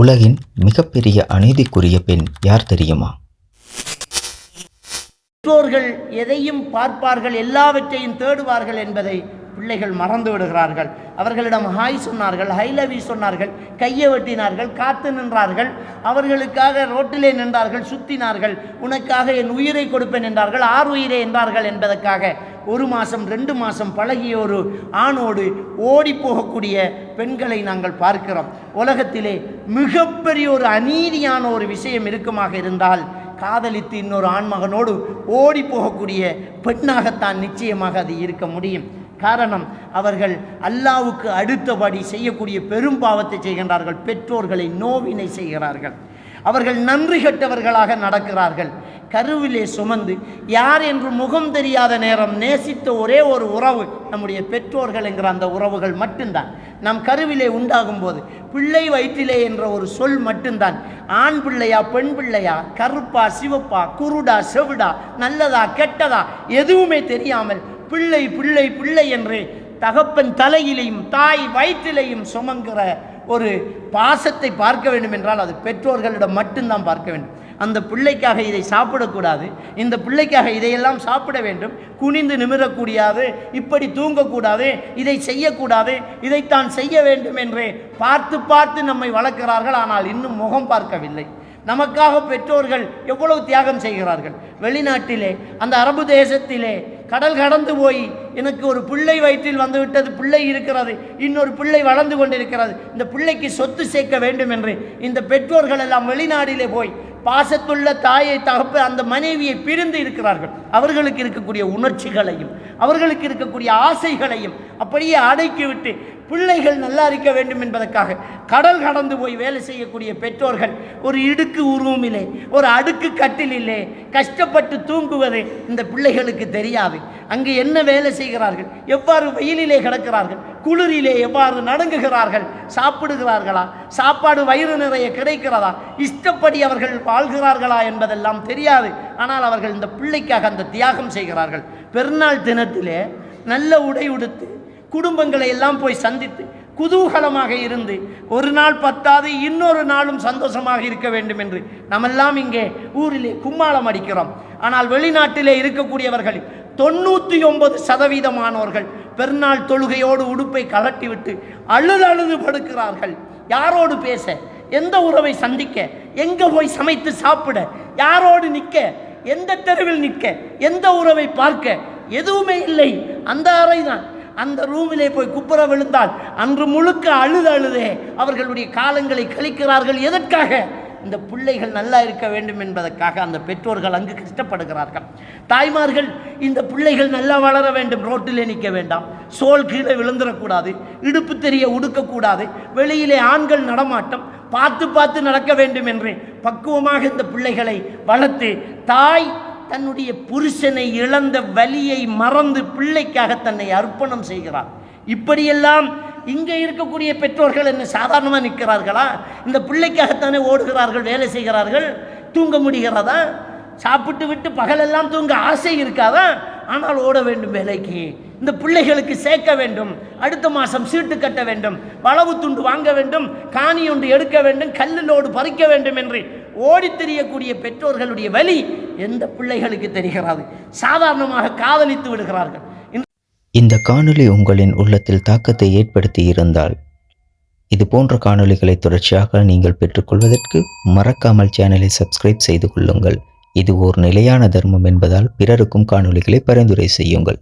உலகின் மிகப்பெரிய அநீதிக்குரிய பெண் யார் தெரியுமா? பெற்றோர்கள் எதையும் பார்ப்பார்கள் எல்லாவற்றையும் தேடுவார்கள் என்பதை பிள்ளைகள் மறந்து விடுகிறார்கள். அவர்களிடம் ஹாய் சொன்னார்கள் ஹை லவ் சொன்னார்கள் கையை வெட்டினார்கள் காத்து நின்றார்கள் அவர்களுக்காக ரோட்டிலே நின்றார்கள் சுத்தினார்கள் உனக்காக என் உயிரை கொடுப்பேன் என்றார்கள் ஆறு உயிரே என்றார்கள் என்பதற்காக ஒரு மாதம் ரெண்டு மாதம் பழகிய ஒரு ஆணோடு ஓடி போகக்கூடிய பெண்களை நாங்கள் பார்க்கிறோம். உலகத்திலே மிகப்பெரிய ஒரு அநீதியான ஒரு விஷயம் இருக்குமாக இருந்தால் காதலித்து இன்னொரு ஆண்மகனோடு ஓடி போகக்கூடிய பெண்ணாகத்தான் நிச்சயமாக அது இருக்க முடியும். காரணம் அவர்கள் அல்லாவுக்கு அடுத்தபடி செய்யக்கூடிய பெரும் பாவத்தை செய்கின்றார்கள் பெற்றோர்களை நோவினை செய்கிறார்கள். அவர்கள் நன்றி கெட்டவர்களாக நடக்கிறார்கள். கருவிலே சுமந்து யார் என்று முகம் தெரியாத நேரம் நேசித்த ஒரே ஒரு உறவு நம்முடைய பெற்றோர்கள் என்கிற அந்த உறவுகள் மட்டும்தான். நம் கருவிலே உண்டாகும் போது பிள்ளை வயிற்றிலே என்ற ஒரு சொல் மட்டும்தான். ஆண் பிள்ளையா பெண் பிள்ளையா கருப்பா சிவப்பா குருடா செவிடா நல்லதா கெட்டதா எதுவுமே தெரியாமல் பிள்ளை பிள்ளை பிள்ளை என்று தகப்பன் தலையிலையும் தாய் வயிற்றிலையும் சுமங்கிற ஒரு பாசத்தை பார்க்க வேண்டும் என்றால் அது பெற்றோர்களிடம் மட்டும்தான் பார்க்க வேண்டும். அந்த பிள்ளைக்காக இதை சாப்பிடக்கூடாது. இந்த பிள்ளைக்காக இதையெல்லாம் சாப்பிட வேண்டும். குனிந்து நிமிரக்கூடாது. இப்படி தூங்கக்கூடாது. இதை செய்யக்கூடாது. இதைத்தான் செய்ய வேண்டும் என்று பார்த்து பார்த்து நம்மை வளர்க்கிறார்கள். ஆனால் இன்னும் முகம் பார்க்கவில்லை. நமக்காக பெற்றோர்கள் எவ்வளவு தியாகம் செய்கிறார்கள். வெளிநாட்டிலே அந்த அரபு தேசத்திலே கடல் கடந்து போய் எனக்கு ஒரு பிள்ளை வயிற்றில் வந்துவிட்டது பிள்ளை இருக்கிறது இன்னொரு பிள்ளை வளர்ந்து கொண்டிருக்கிறது இந்த பிள்ளைக்கு சொத்து சேர்க்க வேண்டும் என்று இந்த பெற்றோர்கள் எல்லாம் வெளிநாடிலே போய் பாசத்துள்ள தாயை தகப்பு அந்த மனைவியை பிரிந்து இருக்கிறார்கள். அவர்களுக்கு இருக்கக்கூடிய உணர்ச்சிகளையும் அவர்களுக்கு இருக்கக்கூடிய ஆசைகளையும் அப்படியே அடக்கிவிட்டு பிள்ளைகள் நல்லா இருக்க வேண்டும் என்பதற்காக கடல் கடந்து போய் வேலை செய்யக்கூடிய பெற்றோர்கள் ஒரு இடுக்கு உருவமில்லை ஒரு அடுக்கு கட்டிலிலே கஷ்டப்பட்டு தூங்குவது இந்த பிள்ளைகளுக்கு தெரியாது. அங்கு என்ன வேலை செய்கிறார்கள்? எவ்வாறு வெயிலிலே கிடக்கிறார்கள்? குளிரிலே எவ்வாறு நடங்குகிறார்கள்? சாப்பிடுகிறார்களா? சாப்பாடு வயிறு நிறைய கிடைக்கிறதா? இஷ்டப்படி அவர்கள் வாழ்கிறார்களா என்பதெல்லாம் தெரியாது. ஆனால் அவர்கள் இந்த பிள்ளைக்காக அந்த தியாகம் செய்கிறார்கள். பெருநாள் தினத்திலே நல்ல உடை உடுத்து குடும்பங்களை எல்லாம் போய் சந்தித்து குதூகலமாக இருந்து ஒரு நாள் பத்தாது இன்னொரு நாளும் சந்தோஷமாக இருக்க வேண்டும் என்று நம்மெல்லாம் இங்கே ஊரிலே கும்மாளம் அடிக்கிறோம். ஆனால் வெளிநாட்டிலே இருக்கக்கூடியவர்கள் தொண்ணூற்றி ஒன்பது சதவீதமானவர்கள் பெருநாள் தொழுகையோடு உடுப்பை கலட்டிவிட்டு அழுது அழுது படுக்கிறார்கள். யாரோடு பேச? எந்த உறவை சந்திக்க? எங்கே போய் சமைத்து சாப்பிட? யாரோடு நிற்க? எந்த தெருவில் நிற்க? எந்த உறவை பார்க்க? எதுவுமே இல்லை. அந்த அறை தான் அந்த ரூமிலே போய் குப்புற விழுந்தால் அன்று முழுக்க அழுது அழுதே அவர்களுடைய காலங்களை கழிக்கிறார்கள். எதற்காக? இந்த பிள்ளைகள் நல்லா இருக்க வேண்டும் என்பதற்காக அந்த பெற்றோர்கள் அங்கு கஷ்டப்படுகிறார்கள். தாய்மார்கள் இந்த பிள்ளைகள் நல்லா வளர வேண்டும் ரோட்டிலே நிற்க வேண்டாம். சோல் கீழே விழுந்துடக்கூடாது இடுப்பு தெரிய உடுக்கக்கூடாது வெளியிலே ஆண்கள் நடமாட்டம் பார்த்து பார்த்து நடக்க வேண்டும் என்று பக்குவமாக இந்த பிள்ளைகளை வளர்த்து தாய் தன்னுடைய புருஷனை இழந்த வலியை மறந்து பிள்ளைக்காக தன்னை அர்ப்பணம் செய்கிறார். இப்படியெல்லாம் இங்கே இருக்கக்கூடிய பெற்றோர்கள் என்ன சாதாரணமாக நிற்கிறார்களா? இந்த பிள்ளைக்காகத்தானே ஓடுகிறார்கள் வேலை செய்கிறார்கள் தூங்க முடிகிறதா? சாப்பிட்டு விட்டு பகலெல்லாம் தூங்க ஆசை இருக்காதா? ஆனால் ஓட வேண்டும் வேலைக்கு. இந்த பிள்ளைகளுக்கு சேர்க்க வேண்டும். அடுத்த மாதம் சீட்டு கட்ட வேண்டும். வளவு துண்டு வாங்க வேண்டும். காணி ஒன்று எடுக்க வேண்டும். கல்லிலோடு பறிக்க வேண்டும் என்று ஓடித் தெரியக்கூடிய பெற்றோர்களுடைய வலி எந்த பிள்ளைகளுக்கு தெரிகிறது? சாதாரணமாக காதலித்து விடுகிறார்கள். இந்த காணொளி உங்களின் உள்ளத்தில் தாக்கத்தை ஏற்படுத்தி இருந்தால் இது போன்ற காணொளிகளை தொடர்ச்சியாக நீங்கள் பெற்றுக்கொள்வதற்கு மறக்காமல் சேனலை சப்ஸ்கிரைப் செய்து கொள்ளுங்கள். இது ஓர் நிலையான தர்மம் என்பதால் பிறருக்கும் காணொளிகளை பரிந்துரை செய்யுங்கள்.